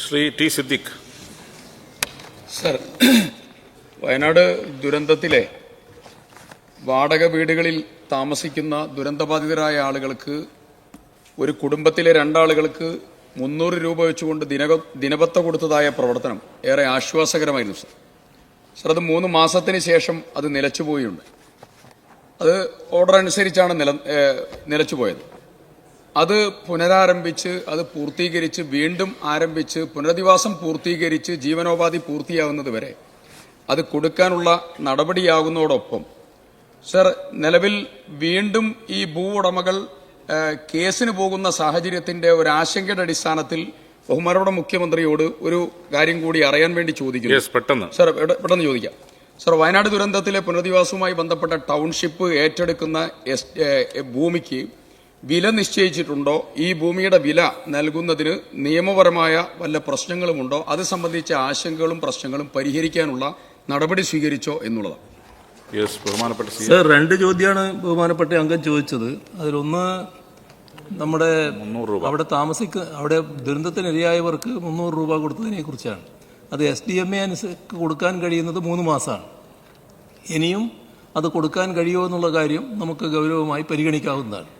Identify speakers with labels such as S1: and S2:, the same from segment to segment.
S1: Shri T Siddique.
S2: Sir Wayanad ദുരന്തത്തിലെ വാടക വീടുകളിൽ താമസിക്കുന്ന ദുരന്തബാധിതരായ ആളുകൾക്ക് ഒരു കുടുംബത്തിലെ രണ്ടാളുകൾക്ക് മുന്നൂറ് രൂപ വെച്ചുകൊണ്ട് ദിന ദിനപത്ത കൊടുത്തതായ പ്രവർത്തനം ഏറെ ആശ്വാസകരമായിരുന്നു സർ. സർ അത് മൂന്ന് മാസത്തിന് ശേഷം അത് നിലച്ചുപോയുണ്ട് അത് ഓർഡർ അനുസരിച്ചാണ് നില നിലച്ചുപോയത്. അത് പുനരാരംഭിച്ച് അത് പൂർത്തീകരിച്ച് വീണ്ടും ആരംഭിച്ച് പുനരധിവാസം പൂർത്തീകരിച്ച് ജീവനോപാധി പൂർത്തിയാകുന്നത് വരെ അത് കൊടുക്കാനുള്ള നടപടിയാകുന്നതോടൊപ്പം. സർ നിലവിൽ വീണ്ടും ഈ ഭൂ ഉടമകൾ കേസിന് പോകുന്ന സാഹചര്യത്തിന്റെ ഒരു ആശങ്കയുടെ അടിസ്ഥാനത്തിൽ ബഹുമാനപ്പെട്ട മുഖ്യമന്ത്രിയോട് ഒരു കാര്യം കൂടി അറിയാൻ വേണ്ടി ചോദിക്കുന്നു.
S1: പെട്ടെന്ന്.
S2: സർ പെട്ടെന്ന് ചോദിക്കാം. സർ വയനാട് ദുരന്തത്തിലെ പുനരധിവാസവുമായി ബന്ധപ്പെട്ട ടൗൺഷിപ്പ് ഏറ്റെടുക്കുന്ന ഭൂമിക്ക് വില നിശ്ചയിച്ചിട്ടുണ്ടോ? ഈ ഭൂമിയുടെ വില നൽകുന്നതിന് നിയമപരമായ വല്ല പ്രശ്നങ്ങളുമുണ്ടോ? അത് സംബന്ധിച്ച ആശങ്കകളും പ്രശ്നങ്ങളും പരിഹരിക്കാനുള്ള നടപടി സ്വീകരിച്ചോ എന്നുള്ളതാണ്.
S1: യെസ് ബഹുമാനപ്പെട്ട
S3: സർ രണ്ട് ചോദ്യമാണ് ബഹുമാനപ്പെട്ട അംഗം ചോദിച്ചത്. അതിലൊന്ന് നമ്മുടെ അവിടെ താമസിക്ക അവിടെ ദുരന്തത്തിനിരയായവർക്ക് മുന്നൂറ് രൂപ കൊടുത്തതിനെ കുറിച്ചാണ് അത് എസ് ഡി എം എ അനുസരിച്ച് കൊടുക്കാൻ കഴിയുന്നത് മൂന്ന് മാസമാണ് ഇനിയും അത് കൊടുക്കാൻ കഴിയുമോ എന്നുള്ള കാര്യം നമുക്ക് ഗൗരവമായി പരിഗണിക്കാവുന്നതാണ്.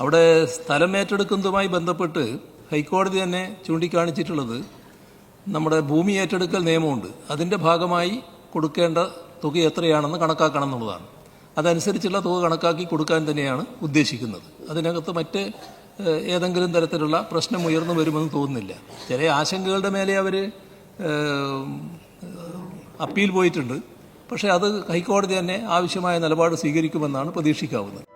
S3: അവിടെ സ്ഥലം ഏറ്റെടുക്കുന്നതുമായി ബന്ധപ്പെട്ട് ഹൈക്കോടതി തന്നെ ചൂണ്ടിക്കാണിച്ചിട്ടുള്ളത് നമ്മുടെ ഭൂമി ഏറ്റെടുക്കൽ നിയമമുണ്ട്. അതിന്റെ ഭാഗമായി കൊടുക്കേണ്ട തുക എത്രയാണെന്ന് കണക്കാക്കണം എന്നുള്ളതാണ്. അതനുസരിച്ചുള്ള തുക കണക്കാക്കി കൊടുക്കാൻ തന്നെയാണ് ഉദ്ദേശിക്കുന്നത്. അതിനകത്ത് മറ്റ് ഏതെങ്കിലും തരത്തിലുള്ള പ്രശ്നം ഉയർന്നു വരുമെന്ന് തോന്നുന്നില്ല. ചില ആശങ്കകളുടെ മേലെ അവർ അപ്പീൽ പോയിട്ടുണ്ട്. പക്ഷേ അത് ഹൈക്കോടതി തന്നെ ആവശ്യമായ നിലപാട് സ്വീകരിക്കുമെന്നാണ് പ്രതീക്ഷിക്കാവുന്നത്.